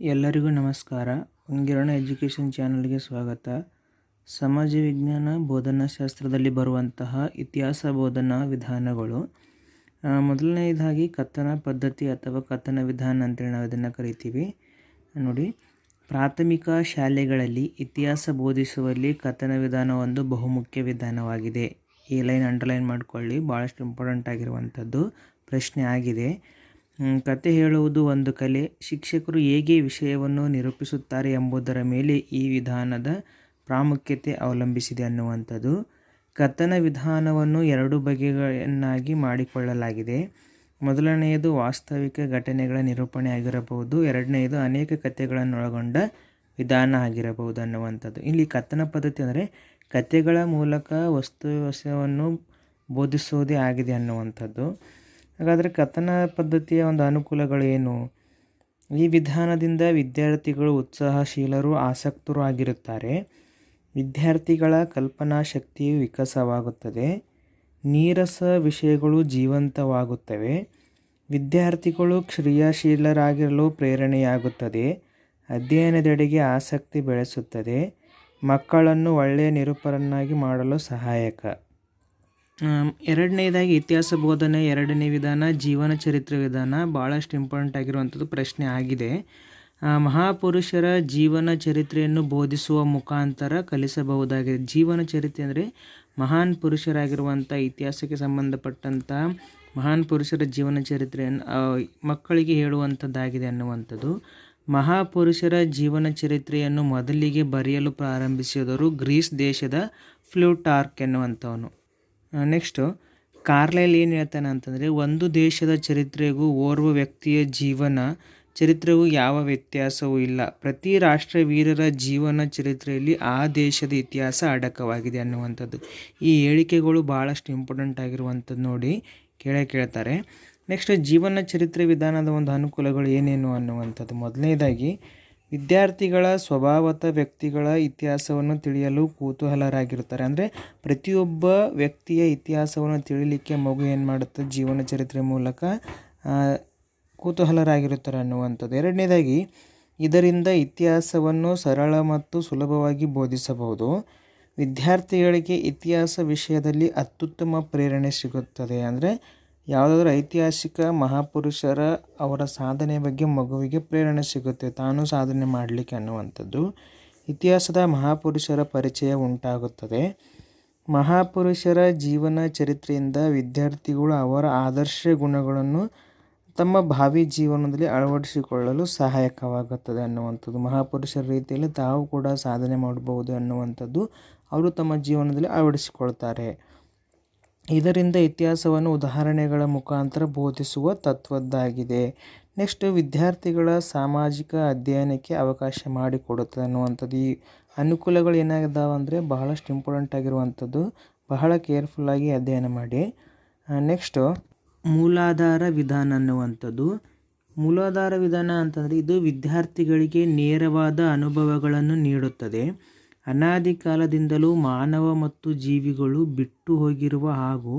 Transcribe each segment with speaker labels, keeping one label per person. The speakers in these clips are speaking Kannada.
Speaker 1: ಎಲ್ಲರಿಗೂ ನಮಸ್ಕಾರ. ಒಂಗಿರಣ ಎಜುಕೇಷನ್ ಚಾನಲ್ಗೆ ಸ್ವಾಗತ. ಸಮಾಜ ವಿಜ್ಞಾನ ಬೋಧನಾಶಾಸ್ತ್ರದಲ್ಲಿ ಬರುವಂತಹ ಇತಿಹಾಸ ಬೋಧನಾ ವಿಧಾನಗಳು. ಮೊದಲನೆಯದಾಗಿ ಕಥನ ಪದ್ಧತಿ ಅಥವಾ ಕಥನ ವಿಧಾನ ಅಂತೇಳಿ ನಾವು ಇದನ್ನು ಕರಿತೀವಿ. ನೋಡಿ, ಪ್ರಾಥಮಿಕ ಶಾಲೆಗಳಲ್ಲಿ ಇತಿಹಾಸ ಬೋಧಿಸುವಲ್ಲಿ ಕಥನ ವಿಧಾನ ಒಂದು ಬಹುಮುಖ್ಯ ವಿಧಾನವಾಗಿದೆ. ಈ ಲೈನ್ ಅಂಡರ್ಲೈನ್ ಮಾಡ್ಕೊಳ್ಳಿ ಭಾಳಷ್ಟು ಇಂಪಾರ್ಟೆಂಟ್ ಆಗಿರುವಂಥದ್ದು ಪ್ರಶ್ನೆ ಆಗಿದೆ. ಕತೆ ಹೇಳುವುದು ಒಂದು ಕಲೆ. ಶಿಕ್ಷಕರು ಹೇಗೆ ವಿಷಯವನ್ನು ನಿರೂಪಿಸುತ್ತಾರೆ ಎಂಬುದರ ಮೇಲೆ ಈ ವಿಧಾನದ ಪ್ರಾಮುಖ್ಯತೆ ಅವಲಂಬಿಸಿದೆ ಅನ್ನುವಂಥದ್ದು. ಕಥನ ವಿಧಾನವನ್ನು ಎರಡು ಬಗೆಗಳನ್ನಾಗಿ ಮಾಡಿಕೊಳ್ಳಲಾಗಿದೆ. ಮೊದಲನೆಯದು ವಾಸ್ತವಿಕ ಘಟನೆಗಳ ನಿರೂಪಣೆ ಆಗಿರಬಹುದು. ಎರಡನೆಯದು ಅನೇಕ ಕಥೆಗಳನ್ನೊಳಗೊಂಡ ವಿಧಾನ ಆಗಿರಬಹುದು ಅನ್ನುವಂಥದ್ದು. ಇಲ್ಲಿ ಕಥನ ಪದ್ಧತಿ ಅಂದರೆ ಕಥೆಗಳ ಮೂಲಕ ವಸ್ತು ವಿಷಯವನ್ನು ಬೋಧಿಸುವುದೇ ಆಗಿದೆ ಅನ್ನುವಂಥದ್ದು. ಹಾಗಾದರೆ ಕಥನ ಪದ್ಧತಿಯ ಒಂದು ಅನುಕೂಲಗಳೇನು? ಈ ವಿಧಾನದಿಂದ ವಿದ್ಯಾರ್ಥಿಗಳು ಉತ್ಸಾಹಶೀಲರು, ಆಸಕ್ತರು ಆಗಿರುತ್ತಾರೆ. ವಿದ್ಯಾರ್ಥಿಗಳ ಕಲ್ಪನಾ ಶಕ್ತಿಯು ವಿಕಸವಾಗುತ್ತದೆ. ನೀರಸ ವಿಷಯಗಳು ಜೀವಂತವಾಗುತ್ತವೆ. ವಿದ್ಯಾರ್ಥಿಗಳು ಕ್ರಿಯಾಶೀಲರಾಗಿರಲು ಪ್ರೇರಣೆಯಾಗುತ್ತದೆ. ಅಧ್ಯಯನದೆಡೆಗೆ ಆಸಕ್ತಿ ಬೆಳೆಸುತ್ತದೆ. ಮಕ್ಕಳನ್ನು ಒಳ್ಳೆಯ ನಿರೂಪರನ್ನಾಗಿ ಮಾಡಲು ಸಹಾಯಕ. ಎರಡನೇದಾಗಿ ಇತಿಹಾಸ ಬೋಧನೆ, ಎರಡನೇ ವಿಧಾನ ಜೀವನ ಚರಿತ್ರೆ ವಿಧಾನ ಭಾಳಷ್ಟು ಇಂಪಾರ್ಟೆಂಟ್ ಆಗಿರುವಂಥದ್ದು ಪ್ರಶ್ನೆ ಆಗಿದೆ. ಮಹಾಪುರುಷರ ಜೀವನ ಚರಿತ್ರೆಯನ್ನು ಬೋಧಿಸುವ ಮುಖಾಂತರ ಕಲಿಸಬಹುದಾಗಿದೆ. ಜೀವನ ಚರಿತ್ರೆ ಅಂದರೆ ಮಹಾನ್ ಪುರುಷರಾಗಿರುವಂಥ ಇತಿಹಾಸಕ್ಕೆ ಸಂಬಂಧಪಟ್ಟಂಥ ಮಹಾನ್ ಪುರುಷರ ಜೀವನ ಚರಿತ್ರೆಯನ್ನು ಮಕ್ಕಳಿಗೆ ಹೇಳುವಂಥದ್ದಾಗಿದೆ ಅನ್ನುವಂಥದ್ದು. ಮಹಾಪುರುಷರ ಜೀವನ ಚರಿತ್ರೆಯನ್ನು ಮೊದಲಿಗೆ ಬರೆಯಲು ಪ್ರಾರಂಭಿಸಿದವರು ಗ್ರೀಸ್ ದೇಶದ ಫ್ಲೂಟಾರ್ಕ್ ಎನ್ನುವಂಥವನು. ನೆಕ್ಸ್ಟು ಕಾರ್ಲೈಲ್ ಏನು ಹೇಳ್ತಾನೆ ಅಂತಂದರೆ, ಒಂದು ದೇಶದ ಚರಿತ್ರೆಗೂ ಓರ್ವ ವ್ಯಕ್ತಿಯ ಜೀವನ, ಚರಿತ್ರೆಗೂ ಯಾವ ವ್ಯತ್ಯಾಸವೂ ಇಲ್ಲ. ಪ್ರತಿ ರಾಷ್ಟ್ರ ವೀರರ ಜೀವನ ಚರಿತ್ರೆಯಲ್ಲಿ ಆ ದೇಶದ ಇತಿಹಾಸ ಅಡಕವಾಗಿದೆ ಅನ್ನುವಂಥದ್ದು. ಈ ಹೇಳಿಕೆಗಳು ಭಾಳಷ್ಟು ಇಂಪಾರ್ಟೆಂಟ್ ಆಗಿರುವಂಥದ್ದು ನೋಡಿ ಕೇಳೇ, ಕೇಳ್ತಾರೆ. ನೆಕ್ಸ್ಟ್ ಜೀವನ ಚರಿತ್ರೆ ವಿಧಾನದ ಒಂದು ಅನುಕೂಲಗಳು ಏನೇನು ಅನ್ನುವಂಥದ್ದು. ಮೊದಲನೇದಾಗಿ ವಿದ್ಯಾರ್ಥಿಗಳ ಸ್ವಭಾವತ ವ್ಯಕ್ತಿಗಳ ಇತಿಹಾಸವನ್ನು ತಿಳಿಯಲು ಕುತೂಹಲರಾಗಿರುತ್ತಾರೆ. ಅಂದರೆ ಪ್ರತಿಯೊಬ್ಬ ವ್ಯಕ್ತಿಯ ಇತಿಹಾಸವನ್ನು ತಿಳಿಲಿಕ್ಕೆ ಮಗು ಏನು ಮಾಡುತ್ತೆ? ಜೀವನ ಚರಿತ್ರೆ ಮೂಲಕ ಕುತೂಹಲರಾಗಿರುತ್ತಾರೆ ಅನ್ನುವಂಥದ್ದು. ಎರಡನೇದಾಗಿ, ಇದರಿಂದ ಇತಿಹಾಸವನ್ನು ಸರಳ ಮತ್ತು ಸುಲಭವಾಗಿ ಬೋಧಿಸಬಹುದು. ವಿದ್ಯಾರ್ಥಿಗಳಿಗೆ ಇತಿಹಾಸ ವಿಷಯದಲ್ಲಿ ಅತ್ಯುತ್ತಮ ಪ್ರೇರಣೆ ಸಿಗುತ್ತದೆ. ಅಂದರೆ ಯಾವುದಾದ್ರೂ ಐತಿಹಾಸಿಕ ಮಹಾಪುರುಷರ ಅವರ ಸಾಧನೆ ಬಗ್ಗೆ ಮಗುವಿಗೆ ಪ್ರೇರಣೆ ಸಿಗುತ್ತೆ. ತಾನು ಸಾಧನೆ ಮಾಡಲಿಕ್ಕೆ ಅನ್ನುವಂಥದ್ದು. ಇತಿಹಾಸದ ಮಹಾಪುರುಷರ ಪರಿಚಯ ಉಂಟಾಗುತ್ತದೆ. ಮಹಾಪುರುಷರ ಜೀವನ ಚರಿತ್ರೆಯಿಂದ ವಿದ್ಯಾರ್ಥಿಗಳು ಅವರ ಆದರ್ಶ ಗುಣಗಳನ್ನು ತಮ್ಮ ಭಾವಿ ಜೀವನದಲ್ಲಿ ಅಳವಡಿಸಿಕೊಳ್ಳಲು ಸಹಾಯಕವಾಗುತ್ತದೆ ಅನ್ನುವಂಥದ್ದು. ಮಹಾಪುರುಷರ ರೀತಿಯಲ್ಲಿ ತಾವು ಕೂಡ ಸಾಧನೆ ಮಾಡಬಹುದು ಅನ್ನುವಂಥದ್ದು ಅವರು ತಮ್ಮ ಜೀವನದಲ್ಲಿ ಅಳವಡಿಸಿಕೊಳ್ತಾರೆ. ಇದರಿಂದ ಇತಿಹಾಸವನ್ನು ಉದಾಹರಣೆಗಳ ಮುಖಾಂತರ ಬೋಧಿಸುವ ತತ್ವದ್ದಾಗಿದೆ. ನೆಕ್ಸ್ಟ್, ವಿದ್ಯಾರ್ಥಿಗಳ ಸಾಮಾಜಿಕ ಅಧ್ಯಯನಕ್ಕೆ ಅವಕಾಶ ಮಾಡಿಕೊಡುತ್ತದೆ ಅನ್ನುವಂಥದ್ದು. ಈ ಅನುಕೂಲಗಳು ಏನಾಗಿದ್ದಾವೆ ಅಂದರೆ ಬಹಳಷ್ಟು ಇಂಪಾರ್ಟೆಂಟ್ ಆಗಿರುವಂಥದ್ದು. ಬಹಳ ಕೇರ್ಫುಲ್ಲಾಗಿ ಅಧ್ಯಯನ ಮಾಡಿ. ನೆಕ್ಸ್ಟು ಮೂಲಾಧಾರ ವಿಧಾನ ಅನ್ನುವಂಥದ್ದು. ಮೂಲಾಧಾರ ವಿಧಾನ ಅಂತಂದರೆ ಇದು ವಿದ್ಯಾರ್ಥಿಗಳಿಗೆ ನೇರವಾದ ಅನುಭವಗಳನ್ನು ನೀಡುತ್ತದೆ. ಅನಾದಿ ಕಾಲದಿಂದಲೂ ಮಾನವ ಮತ್ತು ಜೀವಿಗಳು ಬಿಟ್ಟು ಹೋಗಿರುವ ಹಾಗೂ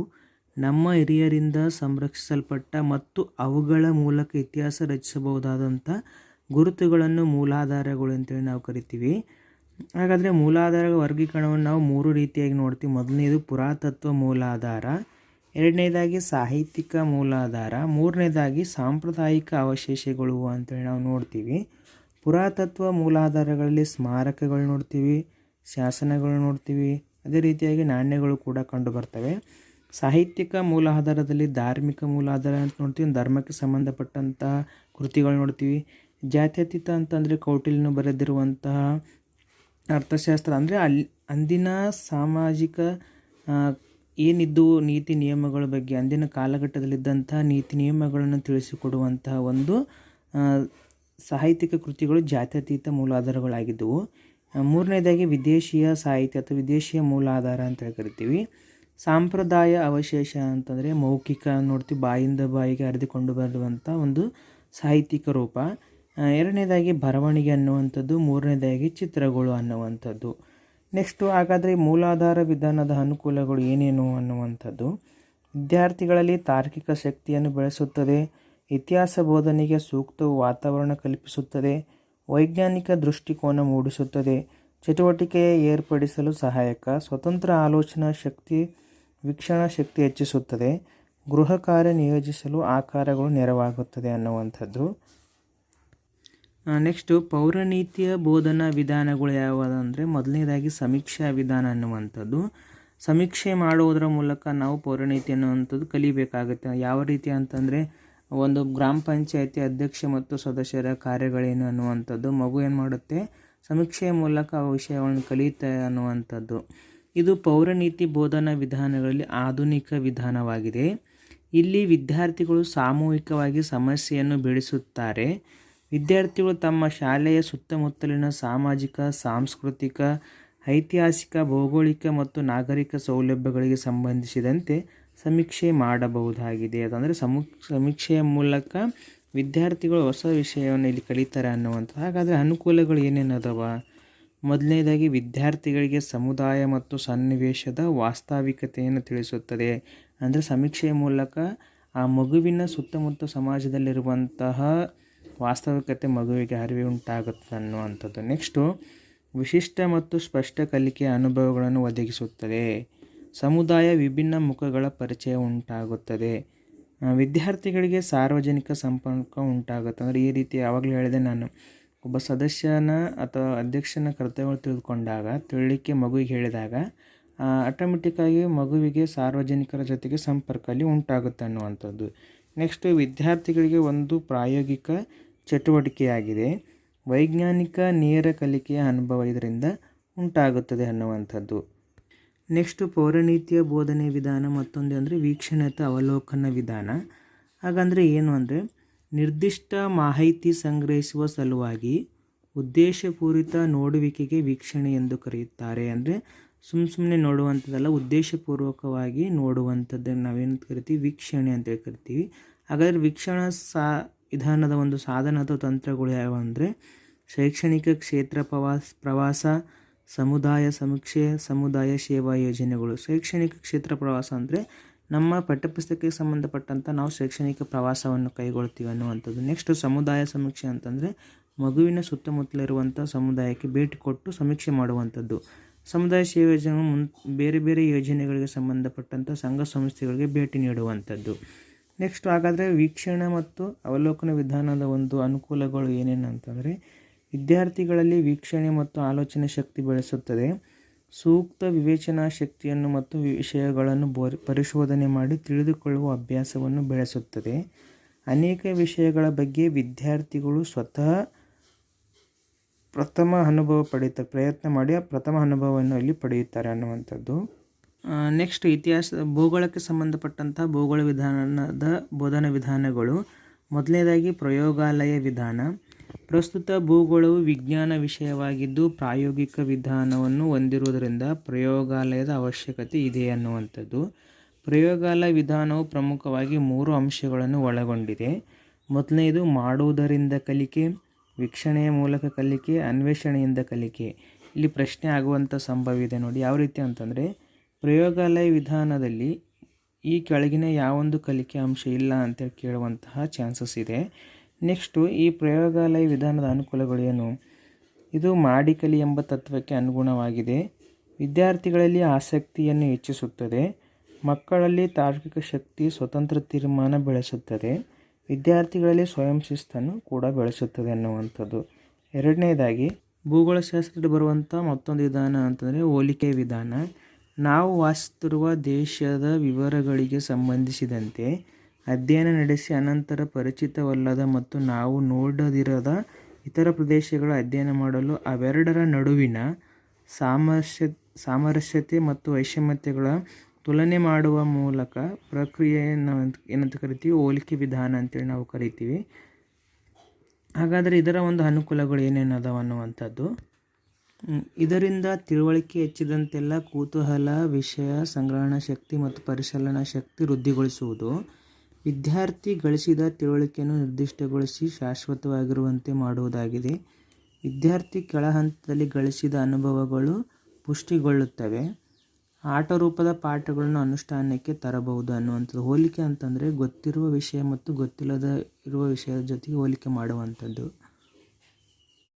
Speaker 1: ನಮ್ಮ ಹಿರಿಯರಿಂದ ಸಂರಕ್ಷಿಸಲ್ಪಟ್ಟ ಮತ್ತು ಅವುಗಳ ಮೂಲಕ ಇತಿಹಾಸ ರಚಿಸಬಹುದಾದಂಥ ಗುರುತುಗಳನ್ನು ಮೂಲಾಧಾರಗಳು ಅಂತೇಳಿ ನಾವು ಕರಿತೀವಿ. ಹಾಗಾದರೆ ಮೂಲಾಧಾರ ವರ್ಗೀಕರಣವನ್ನು ನಾವು ಮೂರು ರೀತಿಯಾಗಿ ನೋಡ್ತೀವಿ. ಮೊದಲನೇದು ಪುರಾತತ್ವ ಮೂಲಾಧಾರ, ಎರಡನೇದಾಗಿ ಸಾಹಿತ್ಯಿಕ ಮೂಲಾಧಾರ, ಮೂರನೇದಾಗಿ ಸಾಂಪ್ರದಾಯಿಕ ಅವಶೇಷಗಳು ಅಂತೇಳಿ ನಾವು ನೋಡ್ತೀವಿ. ಪುರಾತತ್ವ ಮೂಲಾಧಾರಗಳಲ್ಲಿ ಸ್ಮಾರಕಗಳು ನೋಡ್ತೀವಿ. ಶಾಸನಗಳು ನೋಡ್ತೀವಿ. ಅದೇ ರೀತಿಯಾಗಿ ನಾಣ್ಯಗಳು ಕೂಡ ಕಂಡು ಬರ್ತವೆ. ಸಾಹಿತ್ಯಿಕ ಮೂಲಾಧಾರದಲ್ಲಿ ಧಾರ್ಮಿಕ ಮೂಲಾಧಾರ ಅಂತ ನೋಡ್ತೀವಿ. ಧರ್ಮಕ್ಕೆ ಸಂಬಂಧಪಟ್ಟಂತಹ ಕೃತಿಗಳು ನೋಡ್ತೀವಿ. ಜಾತ್ಯತೀತ ಅಂತಂದರೆ ಕೌಟಿಲ್ಯನು ಬರೆದಿರುವಂತಹ ಅರ್ಥಶಾಸ್ತ್ರ. ಅಂದರೆ ಅಲ್ಲಿ ಅಂದಿನ ಸಾಮಾಜಿಕ ಏನಿದ್ದು ನೀತಿ ನಿಯಮಗಳ ಬಗ್ಗೆ, ಅಂದಿನ ಕಾಲಘಟ್ಟದಲ್ಲಿದ್ದಂತಹ ನೀತಿ ನಿಯಮಗಳನ್ನು ತಿಳಿಸಿಕೊಡುವಂತಹ ಒಂದು ಸಾಹಿತ್ಯಿಕ ಕೃತಿಗಳು ಜಾತ್ಯತೀತ ಮೂಲಾಧಾರಗಳಾಗಿದ್ದವು. ಮೂರನೇದಾಗಿ ವಿದೇಶೀಯ ಸಾಹಿತ್ಯ ಅಥವಾ ವಿದೇಶೀಯ ಮೂಲಾಧಾರ ಅಂತ ಹೇಳಿ ಕರಿತೀವಿ. ಸಾಂಪ್ರದಾಯ ಅವಶೇಷ ಅಂತಂದರೆ ಮೌಖಿಕ ನೋಡ್ತೀವಿ, ಬಾಯಿಂದ ಬಾಯಿಗೆ ಹರಿದುಕೊಂಡು ಬರುವಂಥ ಒಂದು ಸಾಹಿತ್ಯಿಕ ರೂಪ. ಎರಡನೇದಾಗಿ ಬರವಣಿಗೆ ಅನ್ನುವಂಥದ್ದು, ಮೂರನೇದಾಗಿ ಚಿತ್ರಗಳು ಅನ್ನುವಂಥದ್ದು. ನೆಕ್ಸ್ಟು ಹಾಗಾದರೆ ಮೂಲಾಧಾರ ವಿಧಾನದ ಅನುಕೂಲಗಳು ಏನೇನು ಅನ್ನುವಂಥದ್ದು. ವಿದ್ಯಾರ್ಥಿಗಳಲ್ಲಿ ತಾರ್ಕಿಕ ಶಕ್ತಿಯನ್ನು ಬೆಳೆಸುತ್ತದೆ, ಇತಿಹಾಸ ಬೋಧನೆಗೆ ಸೂಕ್ತ ವಾತಾವರಣ ಕಲ್ಪಿಸುತ್ತದೆ ವೈಜ್ಞಾನಿಕ ದೃಷ್ಟಿಕೋನ ಮೂಡಿಸುತ್ತದೆ. ಚಟುವಟಿಕೆ ಏರ್ಪಡಿಸಲು ಸಹಾಯಕ. ಸ್ವತಂತ್ರ ಆಲೋಚನಾ ಶಕ್ತಿ, ವೀಕ್ಷಣಾ ಶಕ್ತಿ ಹೆಚ್ಚಿಸುತ್ತದೆ. ಗೃಹ ಕಾರ್ಯ ನಿಯೋಜಿಸಲು ಆಕಾರಗಳು ನೆರವಾಗುತ್ತದೆ ಅನ್ನುವಂಥದ್ದು. ನೆಕ್ಸ್ಟು, ಪೌರನೀತಿಯ ಬೋಧನಾ ವಿಧಾನಗಳು ಯಾವುದಂದರೆ ಮೊದಲನೇದಾಗಿ ಸಮೀಕ್ಷಾ ವಿಧಾನ ಅನ್ನುವಂಥದ್ದು. ಸಮೀಕ್ಷೆ ಮಾಡುವುದರ ಮೂಲಕ ನಾವು ಪೌರನೀತಿ ಅನ್ನುವಂಥದ್ದು ಕಲಿಬೇಕಾಗುತ್ತೆ. ಯಾವ ರೀತಿ ಅಂತಂದರೆ ಒಂದು ಗ್ರಾಮ ಪಂಚಾಯತಿ ಅಧ್ಯಕ್ಷ ಮತ್ತು ಸದಸ್ಯರ ಕಾರ್ಯಗಳೇನು ಅನ್ನುವಂಥದ್ದು, ಮಗು ಏನು ಮಾಡುತ್ತೆ? ಸಮೀಕ್ಷೆಯ ಮೂಲಕ ಆ ವಿಷಯವನ್ನು ಕಲಿಯುತ್ತೆ ಅನ್ನುವಂಥದ್ದು. ಇದು ಪೌರನೀತಿ ಬೋಧನಾ ವಿಧಾನಗಳಲ್ಲಿ ಆಧುನಿಕ ವಿಧಾನವಾಗಿದೆ. ಇಲ್ಲಿ ವಿದ್ಯಾರ್ಥಿಗಳು ಸಾಮೂಹಿಕವಾಗಿ ಸಮಸ್ಯೆಯನ್ನು ಬೆಳೆಸುತ್ತಾರೆ. ವಿದ್ಯಾರ್ಥಿಗಳು ತಮ್ಮ ಶಾಲೆಯ ಸುತ್ತಮುತ್ತಲಿನ ಸಾಮಾಜಿಕ, ಸಾಂಸ್ಕೃತಿಕ, ಐತಿಹಾಸಿಕ, ಭೌಗೋಳಿಕ ಮತ್ತು ನಾಗರಿಕ ಸೌಲಭ್ಯಗಳಿಗೆ ಸಂಬಂಧಿಸಿದಂತೆ ಸಮೀಕ್ಷೆ ಮಾಡಬಹುದಾಗಿದೆ. ಅದಂದರೆ ಸಮು, ಸಮೀಕ್ಷೆಯ ಮೂಲಕ ವಿದ್ಯಾರ್ಥಿಗಳು ಹೊಸ ವಿಷಯವನ್ನು ಇಲ್ಲಿ ಕಲಿತಾರೆ ಅನ್ನುವಂಥ ಹಾಗಾದರೆ ಅನುಕೂಲಗಳು ಏನೇನು ಅದಾವ ಮೊದಲನೇದಾಗಿ ವಿದ್ಯಾರ್ಥಿಗಳಿಗೆ ಸಮುದಾಯ ಮತ್ತು ಸನ್ನಿವೇಶದ ವಾಸ್ತವಿಕತೆಯನ್ನು ತಿಳಿಸುತ್ತದೆ. ಅಂದರೆ ಸಮೀಕ್ಷೆಯ ಮೂಲಕ ಆ ಮಗುವಿನ ಸುತ್ತಮುತ್ತ ಸಮಾಜದಲ್ಲಿರುವಂತಹ ವಾಸ್ತವಿಕತೆ ಮಗುವಿಗೆ ಅರಿವು ಉಂಟಾಗುತ್ತೆ ಅನ್ನುವಂಥದ್ದು. ನೆಕ್ಸ್ಟು ವಿಶಿಷ್ಟ ಮತ್ತು ಸ್ಪಷ್ಟ ಕಲಿಕೆಯ ಅನುಭವಗಳನ್ನು ಒದಗಿಸುತ್ತದೆ. ಸಮುದಾಯ ವಿಭಿನ್ನ ಮುಖಗಳ ಪರಿಚಯ ಉಂಟಾಗುತ್ತದೆ. ವಿದ್ಯಾರ್ಥಿಗಳಿಗೆ ಸಾರ್ವಜನಿಕ ಸಂಪರ್ಕ ಉಂಟಾಗುತ್ತೆ. ಅಂದರೆ ಈ ರೀತಿ ಯಾವಾಗಲೂ ಹೇಳಿದೆ ನಾನು, ಒಬ್ಬ ಸದಸ್ಯನ ಅಥವಾ ಅಧ್ಯಕ್ಷನ ಕರ್ತವ್ಯಗಳು ತಿಳಿದುಕೊಂಡಾಗ ತಿಳಿಕೆ ಮಗುವಿಗೆ ಹೇಳಿದಾಗ ಆಟೋಮೆಟಿಕ್ಕಾಗಿ ಮಗುವಿಗೆ ಸಾರ್ವಜನಿಕರ ಜೊತೆಗೆ ಸಂಪರ್ಕ ಅಲ್ಲಿ ಉಂಟಾಗುತ್ತೆ ಅನ್ನುವಂಥದ್ದು. ನೆಕ್ಸ್ಟ್ ವಿದ್ಯಾರ್ಥಿಗಳಿಗೆ ಒಂದು ಪ್ರಾಯೋಗಿಕ ಚಟುವಟಿಕೆಯಾಗಿದೆ. ವೈಜ್ಞಾನಿಕ ನೇರ ಕಲಿಕೆಯ ಅನುಭವ ಇದರಿಂದ ಉಂಟಾಗುತ್ತದೆ ಅನ್ನುವಂಥದ್ದು. ನೆಕ್ಸ್ಟು ಪೌರನೀತಿಯ ಬೋಧನೆ ವಿಧಾನ ಮತ್ತೊಂದು ಅಂದರೆ ವೀಕ್ಷಣತೆ ಅವಲೋಕನ ವಿಧಾನ. ಹಾಗಂದರೆ ಏನು ಅಂದರೆ, ನಿರ್ದಿಷ್ಟ ಮಾಹಿತಿ ಸಂಗ್ರಹಿಸುವ ಸಲುವಾಗಿ ಉದ್ದೇಶಪೂರಿತ ನೋಡುವಿಕೆಗೆ ವೀಕ್ಷಣೆ ಎಂದು ಕರೆಯುತ್ತಾರೆ. ಅಂದರೆ ಸುಮ್ಮ ಸುಮ್ಮನೆ ನೋಡುವಂಥದ್ದಲ್ಲ, ಉದ್ದೇಶಪೂರ್ವಕವಾಗಿ ನೋಡುವಂಥದ್ದನ್ನು ನಾವೇನು ಕರಿತೀವಿ? ವೀಕ್ಷಣೆ ಅಂತೇಳಿ ಕರಿತೀವಿ. ಹಾಗಾದರೆ ವೀಕ್ಷಣಾ ಸಾ, ವಿಧಾನದ ಒಂದು ಸಾಧನ ಅಥವಾ ತಂತ್ರಗಳು ಯಾವ ಅಂದರೆ, ಶೈಕ್ಷಣಿಕ ಕ್ಷೇತ್ರ ಪ್ರವಾಸ ಪ್ರವಾಸ ಸಮುದಾಯ ಸಮೀಕ್ಷೆ, ಸಮುದಾಯ ಸೇವಾ ಯೋಜನೆಗಳು. ಶೈಕ್ಷಣಿಕ ಕ್ಷೇತ್ರ ಪ್ರವಾಸ ಅಂದರೆ ನಮ್ಮ ಪಠ್ಯಪುಸ್ತಕಕ್ಕೆ ಸಂಬಂಧಪಟ್ಟಂಥ ನಾವು ಶೈಕ್ಷಣಿಕ ಪ್ರವಾಸವನ್ನು ಕೈಗೊಳ್ತೀವಿ ಅನ್ನುವಂಥದ್ದು. ನೆಕ್ಸ್ಟ್ ಸಮುದಾಯ ಸಮೀಕ್ಷೆ ಅಂತಂದರೆ ಮಗುವಿನ ಸುತ್ತಮುತ್ತಲಿರುವಂಥ ಸಮುದಾಯಕ್ಕೆ ಭೇಟಿ ಕೊಟ್ಟು ಸಮೀಕ್ಷೆ ಮಾಡುವಂಥದ್ದು. ಸಮುದಾಯ ಸೇವೆ ಯೋಜನೆ ಮುನ್, ಬೇರೆ ಬೇರೆ ಯೋಜನೆಗಳಿಗೆ ಸಂಬಂಧಪಟ್ಟಂಥ ಸಂಘ ಸಂಸ್ಥೆಗಳಿಗೆ ಭೇಟಿ ನೀಡುವಂಥದ್ದು. ನೆಕ್ಸ್ಟ್ ಹಾಗಾದರೆ ವೀಕ್ಷಣೆ ಮತ್ತು ಅವಲೋಕನ ವಿಧಾನದ ಒಂದು ಅನುಕೂಲಗಳು ಏನೇನು ಅಂತಂದರೆ ವಿದ್ಯಾರ್ಥಿಗಳಲ್ಲಿ ವೀಕ್ಷಣೆ ಮತ್ತು ಆಲೋಚನೆ ಶಕ್ತಿ ಬೆಳೆಸುತ್ತದೆ. ಸೂಕ್ತ ವಿವೇಚನಾ ಶಕ್ತಿಯನ್ನು ಮತ್ತು ವಿಷಯಗಳನ್ನು ಪರಿಶೋಧನೆ ಮಾಡಿ ತಿಳಿದುಕೊಳ್ಳುವ ಅಭ್ಯಾಸವನ್ನು ಬೆಳೆಸುತ್ತದೆ. ಅನೇಕ ವಿಷಯಗಳ ಬಗ್ಗೆ ವಿದ್ಯಾರ್ಥಿಗಳು ಸ್ವತಃ ಪ್ರಥಮ ಅನುಭವ ಪಡೆಯುತ್ತಾರೆ ಪ್ರಯತ್ನ ಮಾಡಿ ಆ ಪ್ರಥಮ ಅನುಭವವನ್ನು ಅಲ್ಲಿ ಪಡೆಯುತ್ತಾರೆ ಅನ್ನುವಂಥದ್ದು. ನೆಕ್ಸ್ಟ್ ಇತಿಹಾಸ, ಭೂಗೋಳಕ್ಕೆ ಸಂಬಂಧಪಟ್ಟಂತಹ ಭೂಗೋಳ ವಿಧಾನದ ಬೋಧನಾ ವಿಧಾನಗಳು. ಮೊದಲನೇದಾಗಿ ಪ್ರಯೋಗಾಲಯ ವಿಧಾನ. ಪ್ರಸ್ತುತ ಭೂಗೋಳವು ವಿಜ್ಞಾನ ವಿಷಯವಾಗಿದ್ದು ಪ್ರಾಯೋಗಿಕ ವಿಧಾನವನ್ನು ಹೊಂದಿರುವುದರಿಂದ ಪ್ರಯೋಗಾಲಯದ ಅವಶ್ಯಕತೆ ಇದೆ ಅನ್ನುವಂಥದ್ದು. ಪ್ರಯೋಗಾಲಯ ವಿಧಾನವು ಪ್ರಮುಖವಾಗಿ ಮೂರು ಅಂಶಗಳನ್ನು ಒಳಗೊಂಡಿದೆ. ಮೊದಲನೆಯದು ಮಾಡುವುದರಿಂದ ಕಲಿಕೆ, ವೀಕ್ಷಣೆಯ ಮೂಲಕ ಕಲಿಕೆ, ಅನ್ವೇಷಣೆಯಿಂದ ಕಲಿಕೆ. ಇಲ್ಲಿ ಪ್ರಶ್ನೆ ಆಗುವಂಥ ಸಂಭವ ಇದೆ ನೋಡಿ. ಯಾವ ರೀತಿ ಅಂತಂದರೆ, ಪ್ರಯೋಗಾಲಯ ವಿಧಾನದಲ್ಲಿ ಈ ಕೆಳಗಿನ ಯಾವೊಂದು ಕಲಿಕೆ ಅಂಶ ಇಲ್ಲ ಅಂತೇಳಿ ಕೇಳುವಂತಹ ಚಾನ್ಸಸ್ ಇದೆ. ನೆಕ್ಸ್ಟು ಈ ಪ್ರಯೋಗಾಲಯ ವಿಧಾನದ ಅನುಕೂಲಗಳು ಏನು? ಇದು ಮಾಡಿಕಲಿ ಎಂಬ ತತ್ವಕ್ಕೆ ಅನುಗುಣವಾಗಿದೆ. ವಿದ್ಯಾರ್ಥಿಗಳಲ್ಲಿ ಆಸಕ್ತಿಯನ್ನು ಹೆಚ್ಚಿಸುತ್ತದೆ. ಮಕ್ಕಳಲ್ಲಿ ತಾರ್ಕಿಕ ಶಕ್ತಿ, ಸ್ವತಂತ್ರ ತೀರ್ಮಾನ ಬೆಳೆಸುತ್ತದೆ. ವಿದ್ಯಾರ್ಥಿಗಳಲ್ಲಿ ಸ್ವಯಂ ಶಿಸ್ತನ್ನು ಕೂಡ ಬೆಳೆಸುತ್ತದೆ ಅನ್ನುವಂಥದ್ದು. ಎರಡನೇದಾಗಿ, ಭೂಗೋಳಶಾಸ್ತ್ರದಲ್ಲಿ ಬರುವಂಥ ಮತ್ತೊಂದು ವಿಧಾನ ಅಂತಂದರೆ ಹೋಲಿಕೆ ವಿಧಾನ. ನಾವು ವಾಸಿಸುತ್ತಿರುವ ದೇಶದ ವಿವರಗಳಿಗೆ ಸಂಬಂಧಿಸಿದಂತೆ ಅಧ್ಯಯನ ನಡೆಸಿ ಅನಂತರ ಪರಿಚಿತವಲ್ಲದ ಮತ್ತು ನಾವು ನೋಡದಿರದ ಇತರ ಪ್ರದೇಶಗಳ ಅಧ್ಯಯನ ಮಾಡಲು ಅವೆರಡರ ನಡುವಿನ ಸಾಮರಸ್ಯ, ಸಾಮರಸ್ಯತೆ ಮತ್ತು ವೈಷಮ್ಯತೆಗಳ ತುಲನೆ ಮಾಡುವ ಮೂಲಕ ಪ್ರಕ್ರಿಯೆಯನ್ನು ಏನಂತ ಕರಿತೀವಿ, ಹೋಲಿಕೆ ವಿಧಾನ ಅಂತೇಳಿ ನಾವು ಕರಿತೀವಿ. ಹಾಗಾದರೆ ಇದರ ಒಂದು ಅನುಕೂಲಗಳು ಏನೇನು ಅದಾವ ಅನ್ನುವಂಥದ್ದು. ಇದರಿಂದ ತಿಳುವಳಿಕೆ ಹೆಚ್ಚಿದಂತೆಲ್ಲ ಕುತೂಹಲ, ವಿಷಯ, ಸಂಗ್ರಹಣಾ ಶಕ್ತಿ ಮತ್ತು ಪರಿಶೀಲನಾ ಶಕ್ತಿ ವೃದ್ಧಿಗೊಳಿಸುವುದು. ವಿದ್ಯಾರ್ಥಿ ಗಳಿಸಿದ ತಿಳುವಳಿಕೆಯನ್ನು ನಿರ್ದಿಷ್ಟಗೊಳಿಸಿ ಶಾಶ್ವತವಾಗಿರುವಂತೆ ಮಾಡುವುದಾಗಿದೆ. ವಿದ್ಯಾರ್ಥಿ ಕೆಳ ಹಂತದಲ್ಲಿ ಗಳಿಸಿದ ಅನುಭವಗಳು ಪುಷ್ಟಿಗೊಳ್ಳುತ್ತವೆ. ಆಟ ರೂಪದ ಪಾಠಗಳನ್ನು ಅನುಷ್ಠಾನಕ್ಕೆ ತರಬಹುದು ಅನ್ನುವಂಥದ್ದು. ಹೋಲಿಕೆ ಅಂತಂದರೆ ಗೊತ್ತಿರುವ ವಿಷಯ ಮತ್ತು ಗೊತ್ತಿಲ್ಲದ ಇರುವ ವಿಷಯದ ಜೊತೆಗೆ ಹೋಲಿಕೆ ಮಾಡುವಂಥದ್ದು.